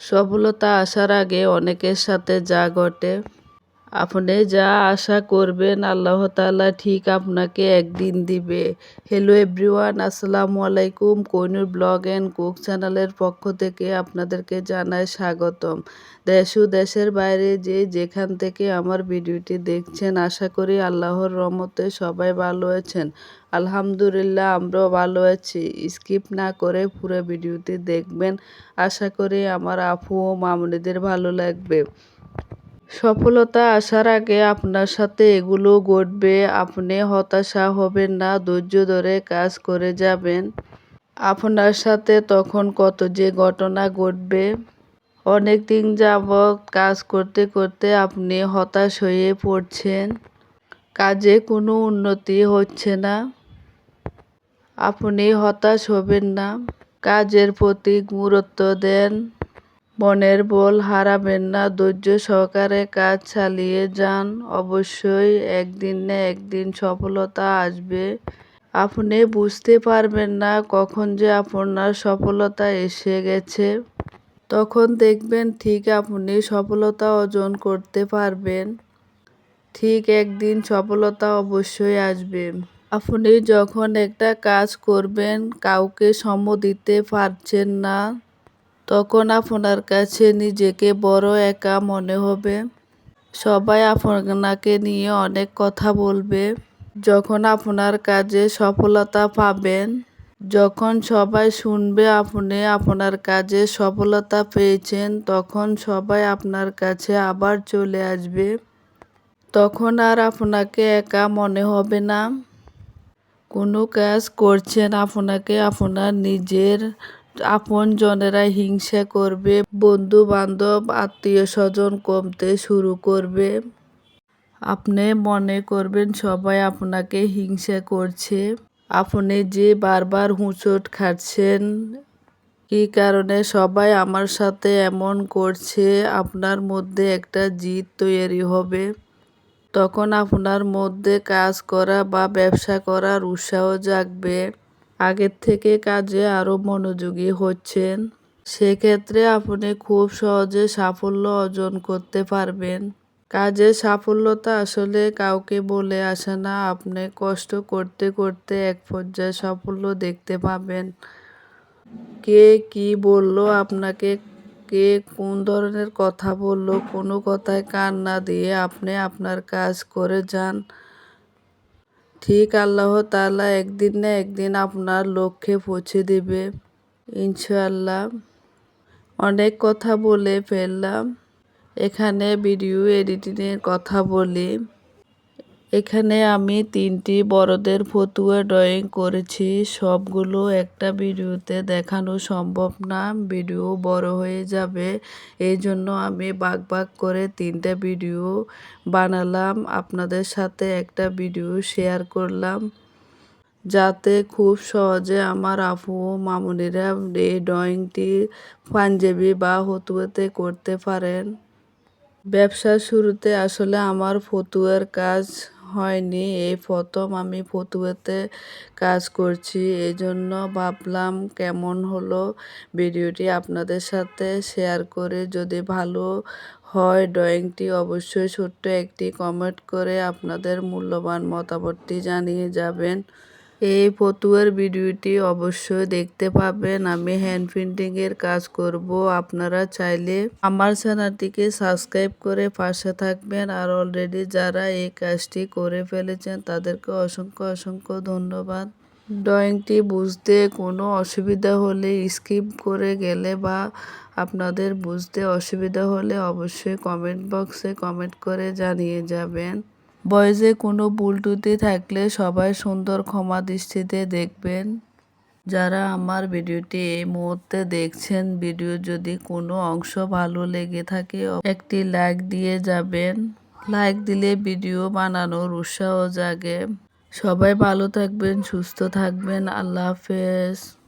সফলতা আসার আগে অনেকের সাথে যা ঘটে আপনি যা আশা করবেন আল্লাহ তালা ঠিক আপনাকে একদিন দিবে। হ্যালো এভরিওয়ান আসসালামু আলাইকুম। কোহিনুর ব্লগ অ্যান্ড কুক চ্যানেলের পক্ষ থেকে আপনাদেরকে জানাই স্বাগতম। দেশ ও দেশের বাইরে যে যেখান থেকে আমার ভিডিওটি দেখছেন, আশা করি আল্লাহর রহমতে সবাই ভালো আছেন। আলহামদুলিল্লাহ, আমরাও ভালো আছি। স্কিপ না করে পুরো ভিডিওটি দেখবেন। আশা করি আমার আফু ও মামনিদের ভালো লাগবে। সফলতা আসার আগে আপনার সাথে এগুলো ঘটবে। আপনি হতাশা হবেন না, ধৈর্য ধরে কাজ করে যাবেন। আপনার সাথে তখন কত যে ঘটনা ঘটবে। অনেক দিন যাবৎ কাজ করতে করতে আপনি হতাশ হয়ে পড়ছেন। কাজে কোনো উন্নতি হচ্ছে না। আপনি হতাশ হবেন না। কাজের প্রতি গুরুত্ব দেন। মনের বল হারাবেন না, ধৈর্য সহকারে কাজ চালিয়ে যান। অবশ্যই একদিন না একদিন সফলতা আসবে। আপনি বুঝতে পারবেন না কখন যে আপনার সফলতা এসে গেছে। তখন দেখবেন ঠিক আপনি সফলতা অর্জন করতে পারবেন। ঠিক একদিন সফলতা অবশ্যই আসবে। আপনি যখন একটা কাজ করবেন, কাউকে সম দিতে পারছেন না। তখন আপনার কাছে নিজেকে বড় একা মনে হবে। সবাই আপনাকে নিয়ে অনেক কথা বলবে। যখন আপনার কাজে সফলতা পাবেন, যখন সবাই শুনবে আপনি আপনার কাজে সফলতা পেয়েছেন, তখন সবাই আপনার কাছে আবার চলে আসবে। তখন আর আপনাকে একা মনে হবে না। কোনো কাজ করছেন আপনাকে আপনার নিজের আপনজনেরা হিংসা করবে বন্ধু বান্ধব আত্মীয় স্বজন কমতে শুরু করবে। আপনি মনে করবেন সবাই আপনাকে হিংসা করছে। আপনি যে বারবার হুঁচট খাচ্ছেন কি কারণে সবাই আমার সাথে এমন করছে, আপনার মধ্যে একটা জিদ তৈরি হবে। তখন আপনার মধ্যে কাজ করা বা ব্যবসা করার উৎসাহ জাগবে। আগের থেকে কাজে আরও মনোযোগী হচ্ছেন। সেক্ষেত্রে আপনি খুব সহজে সাফল্য অর্জন করতে পারবেন। কাজে সাফল্যতা আসলে কাউকে বলে আসে না। আপনি কষ্ট করতে করতে এক পর্যায়ে সাফল্য দেখতে পাবেন। কে কি বলল, আপনাকে কে কোন ধরনের কথা বলল, কোনো কথায় কান না দিয়ে আপনি আপনার কাজ করে যান। ঠিক আল্লাহ তালা একদিন না একদিন আপনার লক্ষ্যে পৌঁছে দেবে ইনশাল্লাহ অনেক কথা বলে ফেললাম। এখানে ভিডিও এডিটিংয়ের কথা বলি। এখানে আমি তিনটি বড়দের ফতুয়া ড্রয়িং করেছি। সবগুলো একটা ভিডিওতে দেখানো সম্ভব না, ভিডিও বড় হয়ে যাবে। এই জন্য আমি বাগ বাগ করে তিনটা ভিডিও বানালাম, আপনাদের সাথে একটা ভিডিও শেয়ার করলাম। যাতে খুব সহজে আমার আপু ও মামুনিরা এই ড্রয়িংটি পাঞ্জাবি বা হতুয়াতে করতে পারেন। ব্যবসা শুরুতে আসলে আমার ফতুয়ার কাজ হয়নি। এই প্রথম আমি ফতুয়াতে কাজ করছি। এই জন্য ভাবলাম কেমন হলো ভিডিওটি আপনাদের সাথে শেয়ার করে যদি ভালো হয় ড্রয়িংটি অবশ্যই ছোট্ট একটি কমেন্ট করে আপনাদের মূল্যবান মতামতটি জানিয়ে যাবেন। এই ফতুয়ার ভিডিওটি অবশ্যই দেখতে পাবেন। আমি হ্যান্ড প্রিন্টিংয়ের কাজ করব। আপনারা চাইলে আমার চ্যানেলটিকে সাবস্ক্রাইব করে পাশে থাকবেন। আর অলরেডি যারা এই কাজটি করে ফেলেছেন, তাদেরকে অসংখ্য অসংখ্য ধন্যবাদ। ড্রয়িংটি বুঝতে কোনো অসুবিধা হলে স্কিপ করে গেলে বা আপনাদের বুঝতে অসুবিধা হলে অবশ্যই কমেন্ট বক্সে কমেন্ট করে জানিয়ে যাবেন। বয়েজে কোনো ভুল থাকলে সবাই সুন্দর ক্ষমা দৃষ্টিতে দেখবেন। যারা আমার ভিডিওটি এই মুহূর্তে দেখছেন, ভিডিও যদি কোনো অংশ ভালো লেগে থাকে, একটি লাইক দিয়ে যাবেন। লাইক দিলে ভিডিও বানানোর উৎসাহ জাগে। সবাই ভালো থাকবেন, সুস্থ থাকবেন। আল্লাহ হাফেজ।